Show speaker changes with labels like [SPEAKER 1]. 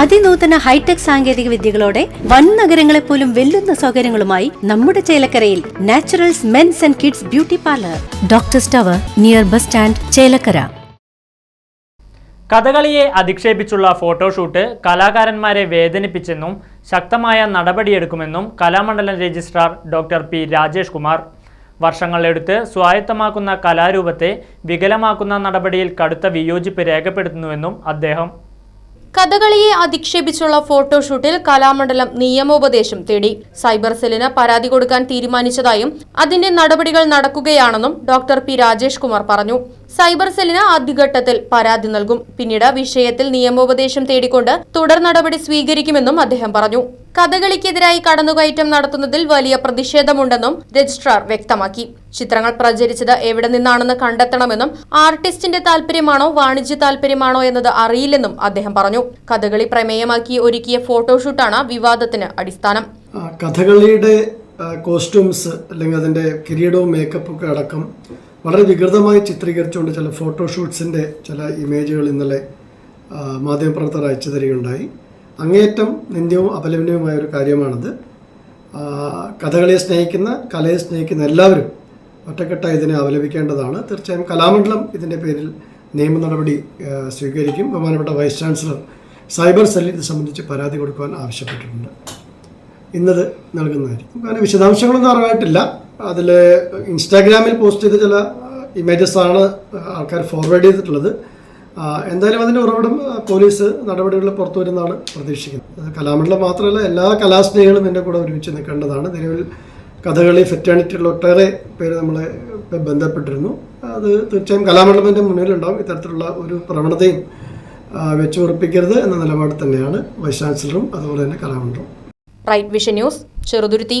[SPEAKER 1] അതിനൂതന hi tech സാങ്കേതിക വിദ്യകളോടെ വൻ നഗരങ്ങളെ പോലും വെല്ലുന്ന സൗകര്യങ്ങളുമായി നമ്മുടെ ചേലക്കരയിൽ naturals men's and kids beauty parlour. Doctor സ്റ്റവർ near bus stand Chelakkara.
[SPEAKER 2] കഥകളിയെ അധിക്ഷേപിച്ചുള്ള ഫോട്ടോഷൂട്ട് കലാകാരന്മാരെ വേദനിപ്പിച്ചെന്നും ശക്തമായ നടപടിയെടുക്കുമെന്നും Kalamandalam registrar doctor P Rajesh Kumar. വർഷങ്ങളെടുത്ത് സ്വായത്തമാക്കുന്ന കലാരൂപത്തെ വികലമാക്കുന്ന നടപടിയിൽ കടുത്ത വിയോജിപ്പ് രേഖപ്പെടുത്തുന്നുവെന്നും അദ്ദേഹം
[SPEAKER 3] കഥകളിയെ അധിക്ഷേപിച്ചുള്ള ഫോട്ടോഷൂട്ടിൽ കലാമണ്ഡലം നിയമോപദേശം തേടി. സൈബർ സെല്ലിന് പരാതി കൊടുക്കാൻ തീരുമാനിച്ചതായും അതിന്റെ നടപടികൾ നടക്കുകയാണെന്നും ഡോക്ടർ പി രാജേഷ് കുമാർ പറഞ്ഞു. സൈബർ സെല്ലിന് ആദ്യഘട്ടത്തിൽ പരാതി നൽകും. പിന്നീട് വിഷയത്തിൽ നിയമോപദേശം തേടിക്കൊണ്ട് തുടർ നടപടി സ്വീകരിക്കുമെന്നും അദ്ദേഹം പറഞ്ഞു. കഥകളിക്കെതിരായി കടന്നുകയറ്റം നടത്തുന്നതിൽ വലിയ പ്രതിഷേധമുണ്ടെന്നും രജിസ്ട്രാർ വ്യക്തമാക്കി. ചിത്രങ്ങൾ പ്രചരിച്ചത് എവിടെ നിന്നാണെന്ന് കണ്ടെത്തണമെന്നും ആർട്ടിസ്റ്റിന്റെ താല്പര്യമാണോ വാണിജ്യ താല്പര്യമാണോ എന്നത് അറിയില്ലെന്നും അദ്ദേഹം പറഞ്ഞു. കഥകളി പ്രമേയമാക്കി ഒരുക്കിയ ഫോട്ടോഷൂട്ടാണ് വിവാദത്തിന് അടിസ്ഥാനം.
[SPEAKER 4] കഥകളിയുടെ കോസ്റ്റ്യൂംസ് അല്ലെങ്കിൽ അതിന്റെ കിരീടവും മേക്കപ്പും ഒക്കെ അടക്കം വളരെ വികൃതമായി ചിത്രീകരിച്ചുകൊണ്ട് ചില ഫോട്ടോഷൂട്ട്സിന്റെ ചില ഇമേജുകൾ ഇന്നലെ മാധ്യമപ്രവർത്തകർ അയച്ചു തരികയുണ്ടായി. അങ്ങേയറ്റം നിന്ദ്യവും അപലപനീയവുമായ ഒരു കാര്യമാണത്. കഥകളിയെ സ്നേഹിക്കുന്ന കലയെ സ്നേഹിക്കുന്ന എല്ലാവരും ഒറ്റക്കെട്ടായി ഇതിനെ അപലപിക്കേണ്ടതാണ്. തീർച്ചയായും കലാമണ്ഡലം ഇതിന്റെ പേരിൽ നിയമ നടപടി സ്വീകരിക്കും. ബഹുമാനപ്പെട്ട വൈസ് ചാൻസലർ സൈബർ സെല്ലിൽ ഇത് സംബന്ധിച്ച് പരാതി കൊടുക്കുവാൻ ആവശ്യപ്പെട്ടിട്ടുണ്ട്. ഇന്നത് നൽകുന്നതായിരിക്കും. കാരണം വിശദാംശങ്ങളൊന്നും അറിവായിട്ടില്ല. അതിൽ ഇൻസ്റ്റാഗ്രാമിൽ പോസ്റ്റ് ചെയ്ത ചില ഇമേജസ് ആണ് ആൾക്കാർ ഫോർവേഡ് ചെയ്തിട്ടുള്ളത്. എന്തായാലും അതിന്റെ ഉറവിടം പോലീസ് നടപടികൾ പുറത്തു വരുന്നതാണ് പ്രതീക്ഷിക്കുന്നത്. കലാമണ്ഡലം മാത്രമല്ല എല്ലാ കലാസ്നേഹികളും എന്റെ കൂടെ ഒരുമിച്ച് നിൽക്കേണ്ടതാണ്. നിലവിൽ കഥകളി ഫെറ്റേണിറ്റിയുള്ള ഒട്ടേറെ പേര് നമ്മളെ ബന്ധപ്പെട്ടിരുന്നു. അത് തീർച്ചയായും കലാമണ്ഡലത്തിന്റെ മുന്നിലുണ്ടാവും. ഇത്തരത്തിലുള്ള ഒരു പ്രവണതയും വെച്ചു ഉറപ്പിക്കരുത് എന്ന നിലപാട് തന്നെയാണ് വൈസ് ചാൻസലറും അതുപോലെ തന്നെ Kalamandalam
[SPEAKER 3] right vision news Cheruthuruthy